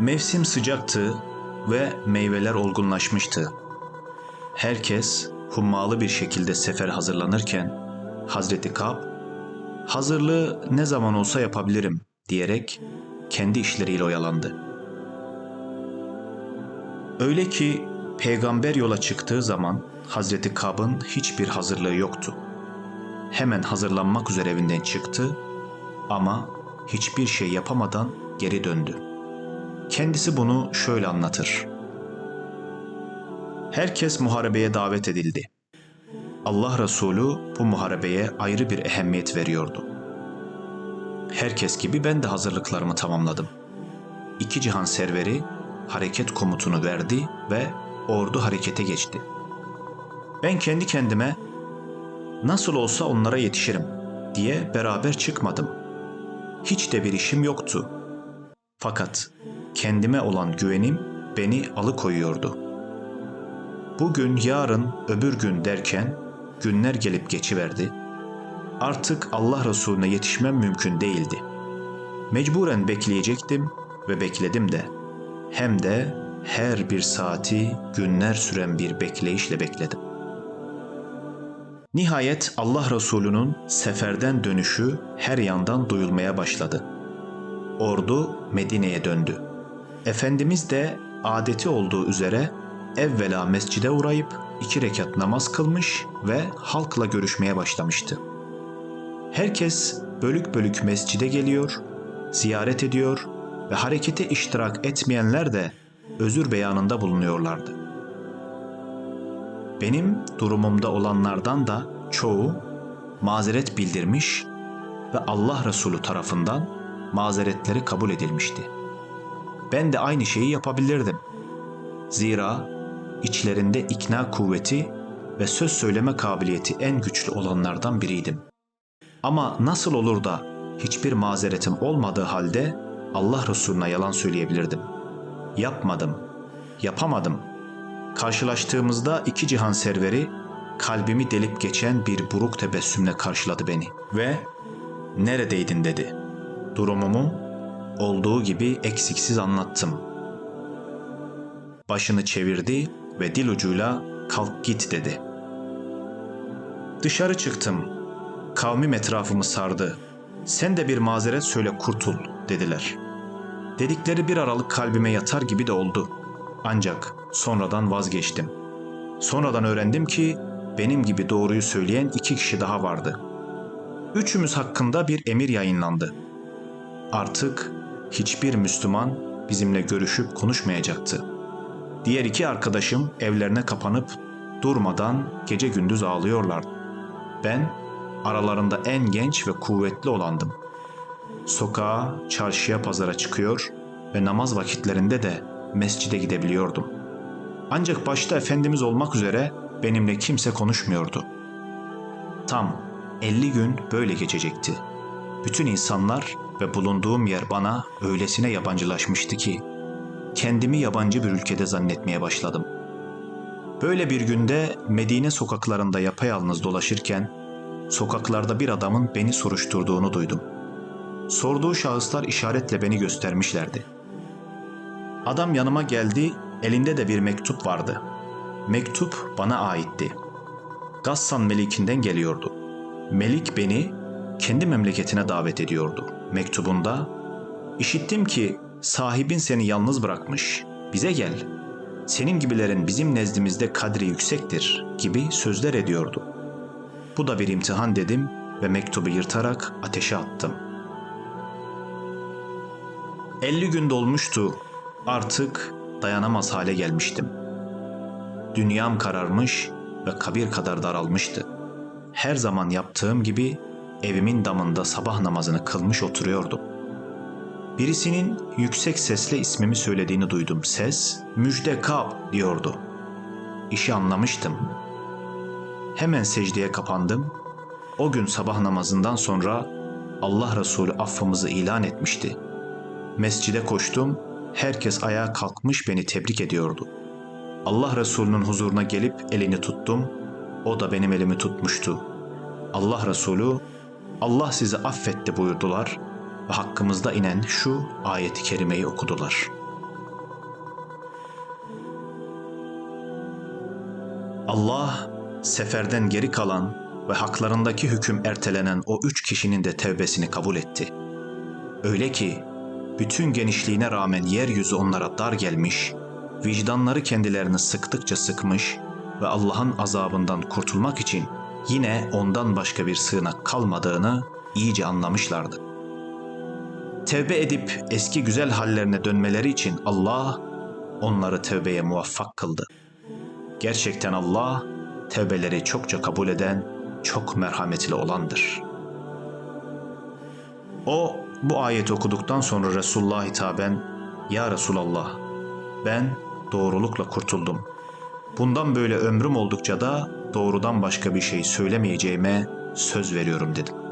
Mevsim sıcaktı ve meyveler olgunlaşmıştı. Herkes hummalı bir şekilde sefer hazırlanırken Hazreti Kab, hazırlığı ne zaman olsa yapabilirim diyerek kendi işleriyle oyalandı. Öyle ki peygamber yola çıktığı zaman Hazreti Kab'ın hiçbir hazırlığı yoktu. Hemen hazırlanmak üzere evinden çıktı ama hiçbir şey yapamadan geri döndü. Kendisi bunu şöyle anlatır. Herkes muharebeye davet edildi. Allah Resulü bu muharebeye ayrı bir ehemmiyet veriyordu. Herkes gibi ben de hazırlıklarımı tamamladım. İki cihan serveri hareket komutunu verdi ve ordu harekete geçti. Ben kendi kendime nasıl olsa onlara yetişirim diye beraber çıkmadım. Hiç de bir işim yoktu. Fakat kendime olan güvenim beni alıkoyuyordu. Bugün, yarın, öbür gün derken günler gelip geçiverdi. Artık Allah Resulüne yetişmem mümkün değildi. Mecburen bekleyecektim ve bekledim de. Hem de her bir saati günler süren bir bekleyişle bekledim. Nihayet Allah Resulü'nün seferden dönüşü her yandan duyulmaya başladı. Ordu Medine'ye döndü. Efendimiz de adeti olduğu üzere evvela mescide uğrayıp iki rekat namaz kılmış ve halkla görüşmeye başlamıştı. Herkes bölük bölük mescide geliyor, ziyaret ediyor ve harekete iştirak etmeyenler de özür beyanında bulunuyorlardı. Benim durumumda olanlardan da çoğu mazeret bildirmiş ve Allah Resulü tarafından mazeretleri kabul edilmişti. Ben de aynı şeyi yapabilirdim. Zira içlerinde ikna kuvveti ve söz söyleme kabiliyeti en güçlü olanlardan biriydim. Ama nasıl olur da hiçbir mazeretim olmadığı halde Allah Resulüne yalan söyleyebilirdim. Yapmadım, yapamadım. Karşılaştığımızda iki cihan serveri kalbimi delip geçen bir buruk tebessümle karşıladı beni ve neredeydin dedi. Durumumu olduğu gibi eksiksiz anlattım. Başını çevirdi ve dil ucuyla kalk git dedi. Dışarı çıktım. Kavmim etrafımı sardı. Sen de bir mazeret söyle kurtul dediler. Dedikleri bir aralık kalbime yatar gibi de oldu. Ancak sonradan vazgeçtim. Sonradan öğrendim ki benim gibi doğruyu söyleyen iki kişi daha vardı. Üçümüz hakkında bir emir yayınlandı. Artık hiçbir Müslüman bizimle görüşüp konuşmayacaktı. Diğer iki arkadaşım evlerine kapanıp durmadan gece gündüz ağlıyorlardı. Ben aralarında en genç ve kuvvetli olandım. Sokağa, çarşıya, pazara çıkıyor ve namaz vakitlerinde de mescide gidebiliyordum. Ancak başta Efendimiz olmak üzere benimle kimse konuşmuyordu. Tam 50 gün böyle geçecekti. Bütün insanlar ve bulunduğum yer bana öylesine yabancılaşmıştı ki kendimi yabancı bir ülkede zannetmeye başladım. Böyle bir günde Medine sokaklarında yapayalnız dolaşırken sokaklarda bir adamın beni soruşturduğunu duydum. Sorduğu şahıslar işaretle beni göstermişlerdi. Adam yanıma geldi, elinde de bir mektup vardı. Mektup bana aitti. Gassan Melik'inden geliyordu. Melik beni kendi memleketine davet ediyordu. Mektubunda, işittim ki sahibin seni yalnız bırakmış, bize gel. Senin gibilerin bizim nezdimizde kadri yüksektir gibi sözler ediyordu. Bu da bir imtihan dedim ve mektubu yırtarak ateşe attım. 50 gün dolmuştu. Artık dayanamaz hale gelmiştim. Dünyam kararmış ve kabir kadar daralmıştı. Her zaman yaptığım gibi evimin damında sabah namazını kılmış oturuyordum. Birisinin yüksek sesle ismimi söylediğini duydum. Ses, müjde kab diyordu. İşi anlamıştım. Hemen secdeye kapandım. O gün sabah namazından sonra Allah Resulü affımızı ilan etmişti. Mescide koştum, herkes ayağa kalkmış beni tebrik ediyordu. Allah Resulü'nün huzuruna gelip elini tuttum, o da benim elimi tutmuştu. Allah Resulü, Allah sizi affetti buyurdular ve hakkımızda inen şu ayeti kerimeyi okudular. Allah seferden geri kalan ve haklarındaki hüküm ertelenen o üç kişinin de tevbesini kabul etti. Öyle ki bütün genişliğine rağmen yeryüzü onlara dar gelmiş, vicdanları kendilerini sıktıkça sıkmış ve Allah'ın azabından kurtulmak için yine ondan başka bir sığınak kalmadığını iyice anlamışlardı. Tevbe edip eski güzel hallerine dönmeleri için Allah onları tevbeye muvaffak kıldı. Gerçekten Allah tevbeleri çokça kabul eden, çok merhametli olandır. O bu ayeti okuduktan sonra Resulullah'a hitaben Ya Resulallah ben doğrulukla kurtuldum. Bundan böyle ömrüm oldukça da doğrudan başka bir şey söylemeyeceğime söz veriyorum dedim.